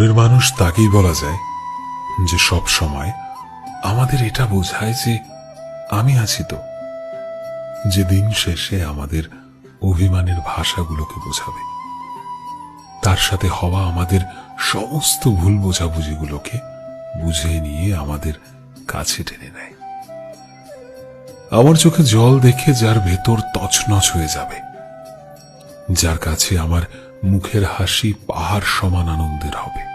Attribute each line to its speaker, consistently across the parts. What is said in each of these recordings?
Speaker 1: মনের মানুষ তাকেই বলা যায় যে সব সময় আমাদের এটা বোঝায় যে আমি আছি তো। যে দিন শেষে আমাদের অভিমানের ভাষাগুলোকে বোঝাবে। তার সাথে হওয়া আমাদের সমস্ত ভুল বোঝাবুঝিগুলোকে বুঝে নিয়ে আমাদের কাছে টেনে নেয়। আমার চোখে জল দেখে যার ভেতর তছনছ হয়ে যাবে, যার কাছে আমার মুখের হাসি পাহাড় সমান আনন্দের হবে।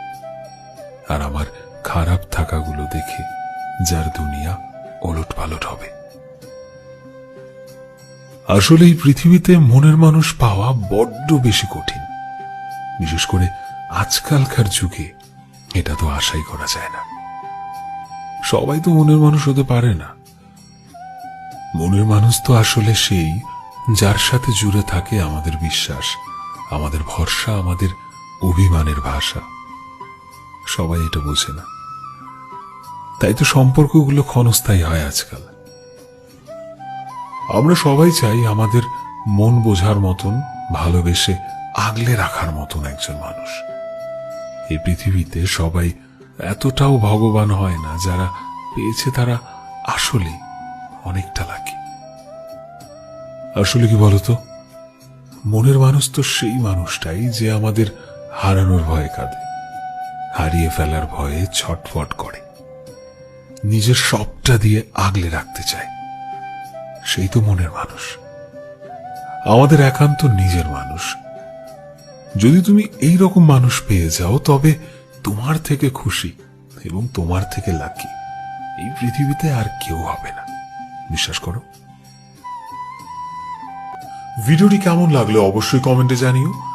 Speaker 1: আর আমার খারাপ থাকাগুলো দেখে যার দুনিয়া ওলট পালট হবে। আসলে এই পৃথিবীতে মনের মানুষ পাওয়া বড্ড বেশি কঠিন। বিশেষ করে আজকালকার যুগে এটা তো আশাই করা যায় না। সবাই তো মনের মানুষ হতে পারে না। মনের মানুষ তো আসলে সেই যার সাথে জুড়ে থাকে আমাদের বিশ্বাস, আমাদের ভরসা, আমাদের অভিমানের ভাষা। সবাই এটা বোঝে না। তাই তো সম্পর্কগুলো ক্ষণস্থায়ী হয় আজকাল। আমরা সবাই চাই আমাদের মন বোঝার মতন, ভালোবেসে আগলে রাখার মতন একজন মানুষ। এই পৃথিবীতে সবাই এতটাও ভগবান হয় না, যারা পেয়েছে তারা আসলে অনেকটা লাকি আসলে কি বলতো? মনের মানুষ তো সেই মানুষটাই যে আমাদের হারানোর ভয়ে কাঁদে। হারিয়ে ফেলার ভয়ে ছটফট করে। নিজের সবটা দিয়ে আগলে রাখতে চায়। সেই তো মনের মানুষ। আমাদের একান্ত নিজের মানুষ। যদি তুমি এই রকম মানুষ পেয়ে যাও, তবে তোমার থেকে খুশি এবং তোমার থেকে লাকি এই পৃথিবীতে আর কেউ হবে না। বিশ্বাস করো। ভিডিওটি কেমন লাগল অবশ্যই কমেন্টে জানিও।